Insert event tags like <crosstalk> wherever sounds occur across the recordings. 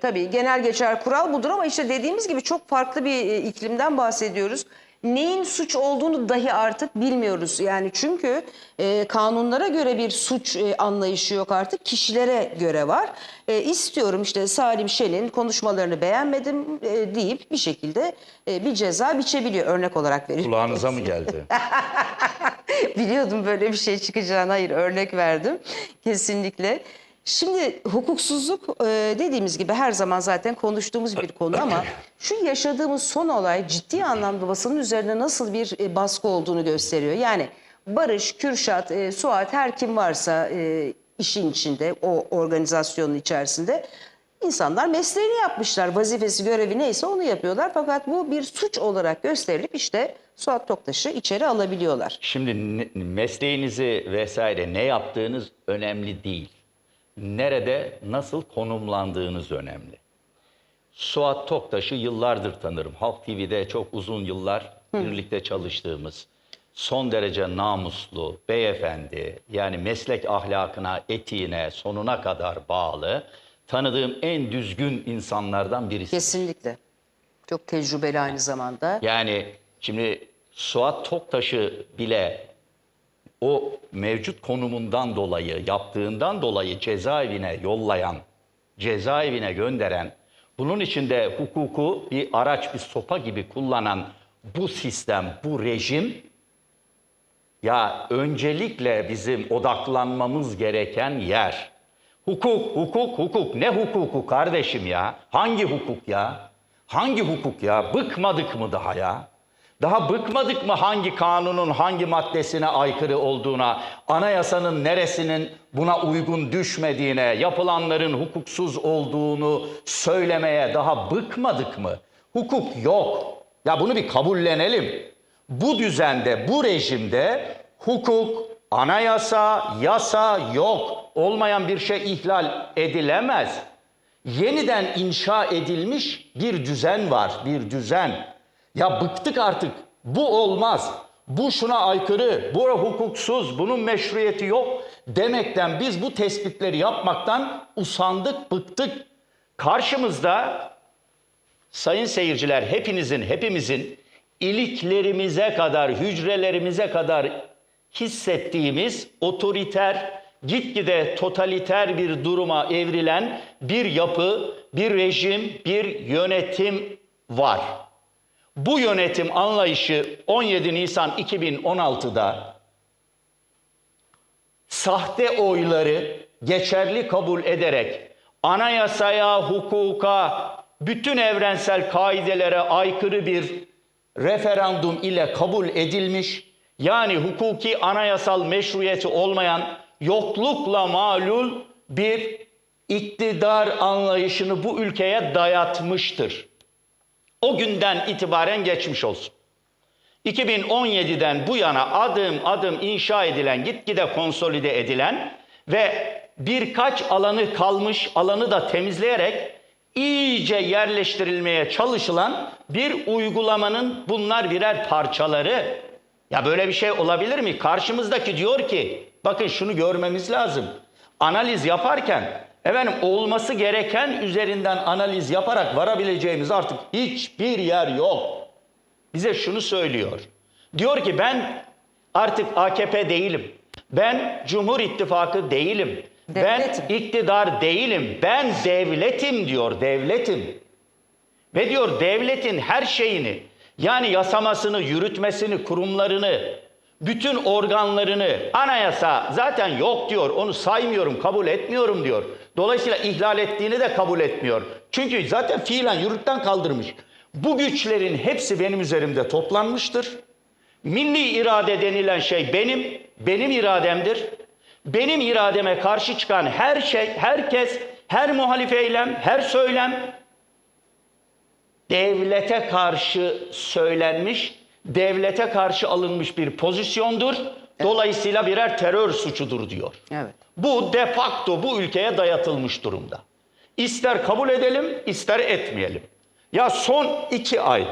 Tabii genel geçer kural budur ama işte dediğimiz gibi çok farklı bir e, iklimden bahsediyoruz. Neyin suç olduğunu dahi artık bilmiyoruz. Yani çünkü e, kanunlara göre bir suç e, anlayışı yok artık. Kişilere göre var. E, istiyorum işte Salim Şen'in konuşmalarını beğenmedim e, deyip bir şekilde e, bir ceza biçebiliyor. Örnek olarak veriyorum. Kulağınıza mı geldi? <laughs> Biliyordum böyle bir şey çıkacağını. Hayır örnek verdim. Kesinlikle. Şimdi hukuksuzluk e, dediğimiz gibi her zaman zaten konuştuğumuz bir konu ama şu yaşadığımız son olay ciddi anlamda basının üzerine nasıl bir e, baskı olduğunu gösteriyor. Yani Barış, Kürşat, e, Suat her kim varsa işin içinde o organizasyonun içerisinde insanlar mesleğini yapmışlar. Vazifesi, görevi neyse onu yapıyorlar. Fakat bu bir suç olarak gösterilip işte Suat Toktaş'ı içeri alabiliyorlar. Şimdi mesleğinizi vesaire ne yaptığınız önemli değil. Nerede, nasıl konumlandığınız önemli. Suat Toktaş'ı yıllardır tanırım. Halk TV'de çok uzun yıllar birlikte çalıştığımız, son derece namuslu, beyefendi, yani meslek ahlakına, etiğine, sonuna kadar bağlı, tanıdığım en düzgün insanlardan birisi. Kesinlikle. Çok tecrübeli aynı zamanda. Yani şimdi Suat Toktaş'ı bile o mevcut konumundan dolayı, yaptığından dolayı cezaevine yollayan, cezaevine gönderen, bunun içinde hukuku bir araç, bir sopa gibi kullanan bu sistem, bu rejim ya öncelikle bizim odaklanmamız gereken yer. Hukuk, hukuk, hukuk. Ne hukuku kardeşim ya? Hangi hukuk ya? Hangi hukuk ya? Bıkmadık mı daha ya? Daha bıkmadık mı hangi kanunun hangi maddesine aykırı olduğuna, anayasanın neresinin buna uygun düşmediğine, yapılanların hukuksuz olduğunu söylemeye daha bıkmadık mı? Hukuk yok. Ya bunu bir kabullenelim. Bu düzende, bu rejimde hukuk, anayasa, yasa yok. Olmayan bir şey ihlal edilemez. Yeniden inşa edilmiş bir düzen var, bir düzen. Ya bıktık artık. Bu olmaz. Bu şuna aykırı, bu hukuksuz, bunun meşruiyeti yok demekten biz bu tespitleri yapmaktan usandık, bıktık. Karşımızda sayın seyirciler hepinizin, hepimizin iliklerimize kadar, hücrelerimize kadar hissettiğimiz otoriter, gitgide totaliter bir duruma evrilen bir yapı, bir rejim, bir yönetim var. Bu yönetim anlayışı 17 Nisan 2016'da sahte oyları geçerli kabul ederek anayasaya, hukuka, bütün evrensel kaidelere aykırı bir referandum ile kabul edilmiş, yani hukuki anayasal meşruiyeti olmayan yoklukla malul bir iktidar anlayışını bu ülkeye dayatmıştır. O günden itibaren geçmiş olsun. 2017'den bu yana adım adım inşa edilen, gitgide konsolide edilen ve birkaç alanı kalmış alanı da temizleyerek iyice yerleştirilmeye çalışılan bir uygulamanın bunlar birer parçaları. Ya böyle bir şey olabilir mi? Karşımızdaki diyor ki, bakın şunu görmemiz lazım. Analiz yaparken efendim olması gereken üzerinden analiz yaparak varabileceğimiz artık hiçbir yer yok bize şunu söylüyor. Diyor ki ben artık AKP değilim. Ben Cumhur İttifakı değilim. Devletim. Ben iktidar değilim. Ben devletim diyor, devletim. Ve diyor devletin her şeyini yani yasamasını, yürütmesini, kurumlarını, bütün organlarını anayasa zaten yok diyor. Onu saymıyorum, kabul etmiyorum diyor. Dolayısıyla ihlal ettiğini de kabul etmiyor. Çünkü zaten fiilen yürürlükten kaldırmış. Bu güçlerin hepsi benim üzerimde toplanmıştır. Milli irade denilen şey benim, benim irademdir. Benim irademe karşı çıkan her şey, herkes, her muhalif eylem, her söylem devlete karşı söylenmiş, devlete karşı alınmış bir pozisyondur. Dolayısıyla birer terör suçudur diyor. Evet. Bu de facto bu ülkeye dayatılmış durumda. İster kabul edelim, ister etmeyelim. Ya son iki ay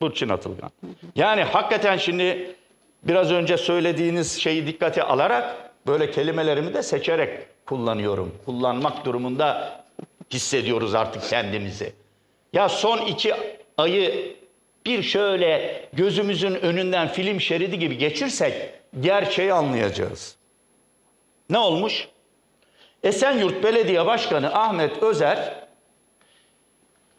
Burçin Atılgan. Yani hakikaten şimdi biraz önce söylediğiniz şeyi dikkate alarak böyle kelimelerimi de seçerek kullanıyorum. Kullanmak durumunda hissediyoruz artık kendimizi. Ya son iki ayı bir şöyle gözümüzün önünden film şeridi gibi geçirsek gerçeği anlayacağız. Ne olmuş? Esenyurt Belediye Başkanı Ahmet Özer,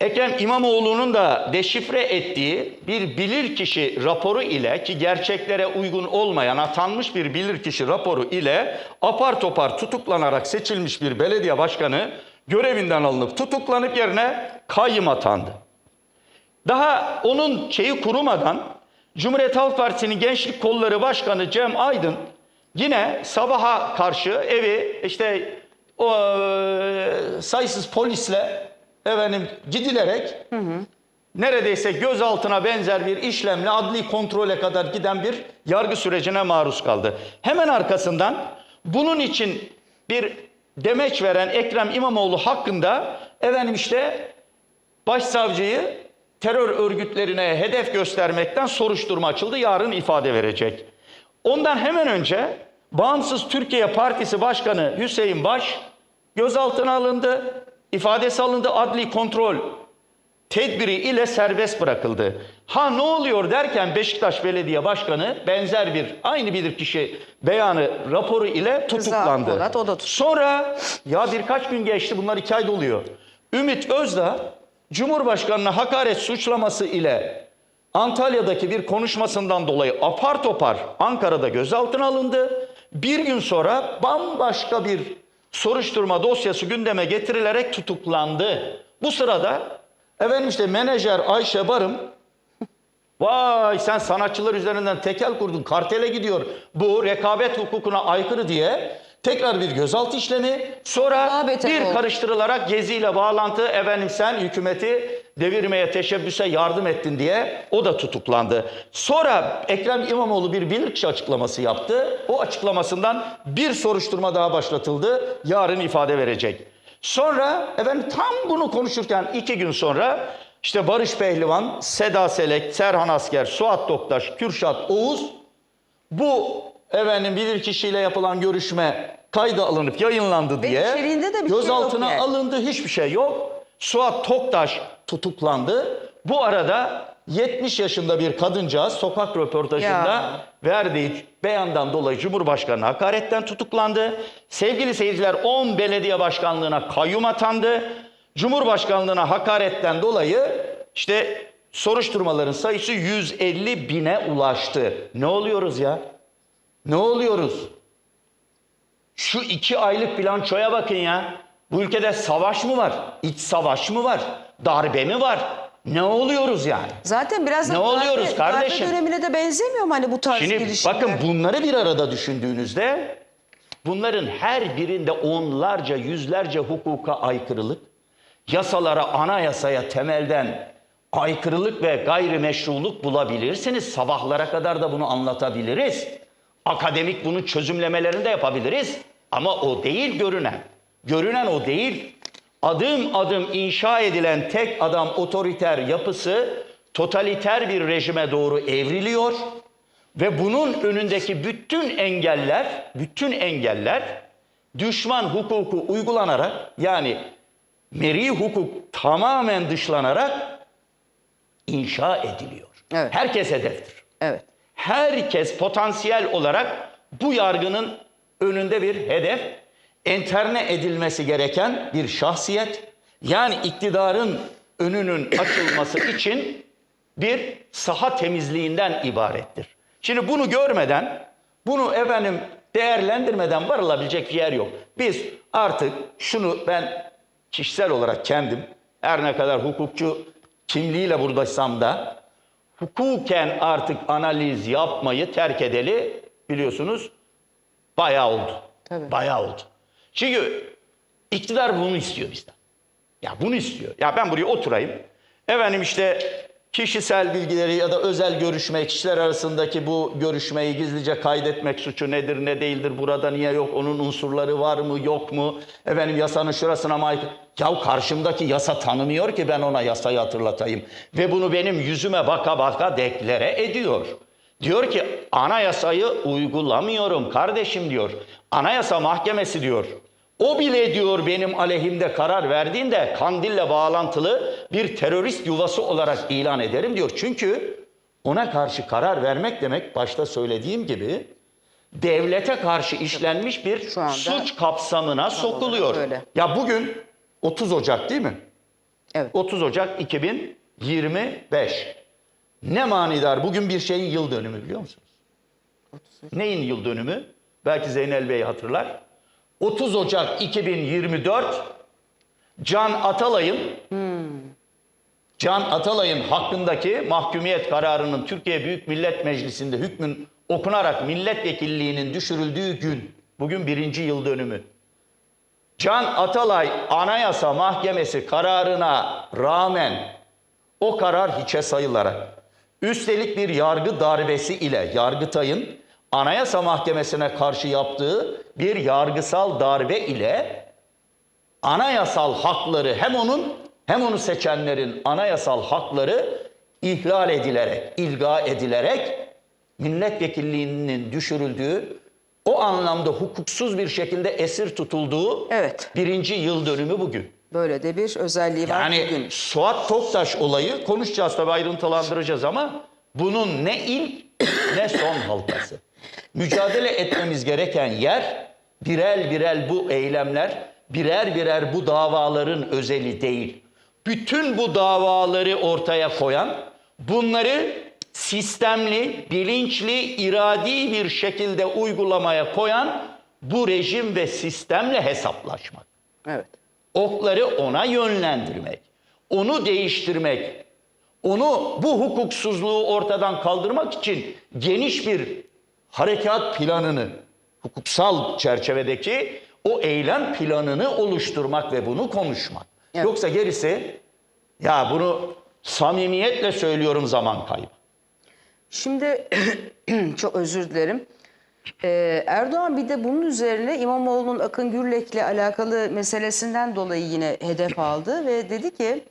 Ekrem İmamoğlu'nun da deşifre ettiği bir bilirkişi raporu ile ki gerçeklere uygun olmayan atanmış bir bilirkişi raporu ile apar topar tutuklanarak seçilmiş bir belediye başkanı görevinden alınıp tutuklanıp yerine kayyım atandı. Daha onun şeyi kurumadan Cumhuriyet Halk Partisi'nin Gençlik Kolları Başkanı Cem Aydın yine sabaha karşı evi işte o e, sayısız polisle efendim gidilerek neredeyse gözaltına benzer bir işlemle adli kontrole kadar giden bir yargı sürecine maruz kaldı. Hemen arkasından bunun için bir demeç veren Ekrem İmamoğlu hakkında efendim işte başsavcıyı terör örgütlerine hedef göstermekten soruşturma açıldı. Yarın ifade verecek. Ondan hemen önce Bağımsız Türkiye Partisi Başkanı Hüseyin Baş gözaltına alındı. ifadesi alındı. Adli kontrol tedbiri ile serbest bırakıldı. Ha ne oluyor derken Beşiktaş Belediye Başkanı benzer bir aynı bir kişi beyanı raporu ile tutuklandı. Polat, o da tutuklandı. Sonra ya birkaç gün geçti bunlar iki ay doluyor. Ümit Özdağ Cumhurbaşkanı'na hakaret suçlaması ile Antalya'daki bir konuşmasından dolayı apar topar Ankara'da gözaltına alındı. Bir gün sonra bambaşka bir soruşturma dosyası gündeme getirilerek tutuklandı. Bu sırada efendim işte menajer Ayşe Barım Vay sen sanatçılar üzerinden tekel kurdun, kartele gidiyor. Bu rekabet hukukuna aykırı diye tekrar bir gözaltı işlemi, sonra bir oldu. karıştırılarak geziyle bağlantı, efendim sen hükümeti devirmeye teşebbüse yardım ettin diye o da tutuklandı. Sonra Ekrem İmamoğlu bir bilirkişi açıklaması yaptı. O açıklamasından bir soruşturma daha başlatıldı. Yarın ifade verecek. Sonra efendim tam bunu konuşurken iki gün sonra işte Barış Pehlivan, Seda Selek, Serhan Asker, Suat Toktaş, Kürşat Oğuz bu efendim bilirkişiyle yapılan görüşme kayda alınıp yayınlandı Ve diye içeriğinde de bir şey yok gözaltına yani. alındı hiçbir şey yok. Suat Toktaş tutuklandı. Bu arada 70 yaşında bir kadıncağız sokak röportajında Ya. verdiği beyandan dolayı Cumhurbaşkanı hakaretten tutuklandı. Sevgili seyirciler 10 belediye başkanlığına kayyum atandı. Cumhurbaşkanlığına hakaretten dolayı işte soruşturmaların sayısı 150 bine ulaştı. Ne oluyoruz ya? Ne oluyoruz? Şu iki aylık bilançoya bakın ya. Bu ülkede savaş mı var? İç savaş mı var? Darbe mi var? Ne oluyoruz yani? Zaten biraz Ne oluyoruz darbe- kardeşim? Darbe dönemine de benzemiyor mu hani bu tarz Şimdi girişimler? bakın bunları bir arada düşündüğünüzde bunların her birinde onlarca yüzlerce hukuka aykırılık, yasalara, anayasaya temelden aykırılık ve gayrimeşruluk bulabilirsiniz. Sabahlara kadar da bunu anlatabiliriz. Akademik bunu çözümlemelerini de yapabiliriz. Ama o değil görünen. Görünen o değil. Adım adım inşa edilen tek adam otoriter yapısı totaliter bir rejime doğru evriliyor. Ve bunun önündeki bütün engeller, bütün engeller düşman hukuku uygulanarak yani meri hukuk tamamen dışlanarak inşa ediliyor. Evet. Herkes hedeftir. Evet. Herkes potansiyel olarak bu yargının önünde bir hedef, enterne edilmesi gereken bir şahsiyet. Yani iktidarın önünün açılması <coughs> için bir saha temizliğinden ibarettir. Şimdi bunu görmeden, bunu efendim değerlendirmeden varılabilecek bir yer yok. Biz artık şunu ben kişisel olarak kendim her ne kadar hukukçu kimliğiyle buradaysam da hukuken artık analiz yapmayı terk edeli biliyorsunuz bayağı oldu. Tabii. Bayağı oldu. Çünkü iktidar bunu istiyor bizden. Ya bunu istiyor. Ya ben buraya oturayım. Efendim işte kişisel bilgileri ya da özel görüşme, kişiler arasındaki bu görüşmeyi gizlice kaydetmek suçu nedir, ne değildir, burada niye yok, onun unsurları var mı, yok mu? Efendim yasanın şurasına mı? Ya karşımdaki yasa tanımıyor ki ben ona yasayı hatırlatayım. Ve bunu benim yüzüme baka baka deklare ediyor. Diyor ki anayasayı uygulamıyorum kardeşim diyor. Anayasa mahkemesi diyor. O bile diyor benim aleyhimde karar verdiğinde Kandil'le bağlantılı bir terörist yuvası olarak ilan ederim diyor. Çünkü ona karşı karar vermek demek başta söylediğim gibi devlete karşı işlenmiş bir Şu anda suç kapsamına sokuluyor. öyle. Ya bugün 30 Ocak değil mi? Evet. 30 Ocak 2025. Ne manidar bugün bir şeyin yıl dönümü biliyor musunuz? Neyin yıl dönümü? Belki Zeynel Bey hatırlar. 30 Ocak 2024 Can Atalay'ın Can Atalay'ın hakkındaki mahkumiyet kararının Türkiye Büyük Millet Meclisi'nde hükmün okunarak milletvekilliğinin düşürüldüğü gün. Bugün birinci yıl dönümü. Can Atalay Anayasa Mahkemesi kararına rağmen o karar hiçe sayılarak üstelik bir yargı darbesi ile Yargıtay'ın Anayasa Mahkemesi'ne karşı yaptığı bir yargısal darbe ile anayasal hakları hem onun hem onu seçenlerin anayasal hakları ihlal edilerek, ilga edilerek milletvekilliğinin düşürüldüğü, o anlamda hukuksuz bir şekilde esir tutulduğu Evet. birinci yıl dönümü bugün. Böyle de bir özelliği var Yani bugün. Suat Toktaş olayı konuşacağız tabii ayrıntılandıracağız ama bunun ne ilk ne son halkası. Mücadele etmemiz gereken yer birer birer bu eylemler, birer birer bu davaların özeli değil. Bütün bu davaları ortaya koyan, bunları sistemli, bilinçli, iradi bir şekilde uygulamaya koyan bu rejim ve sistemle hesaplaşmak Evet. okları ona yönlendirmek, onu değiştirmek, onu bu hukuksuzluğu ortadan kaldırmak için geniş bir harekat planını, hukuksal çerçevedeki o eylem planını oluşturmak ve bunu konuşmak. Evet. Yoksa gerisi ya bunu samimiyetle söylüyorum zaman kaybı. Şimdi <clears throat> çok özür dilerim. Ee, Erdoğan bir de bunun üzerine İmamoğlu'nun Akın Gürlek'le alakalı meselesinden dolayı yine hedef aldı ve dedi ki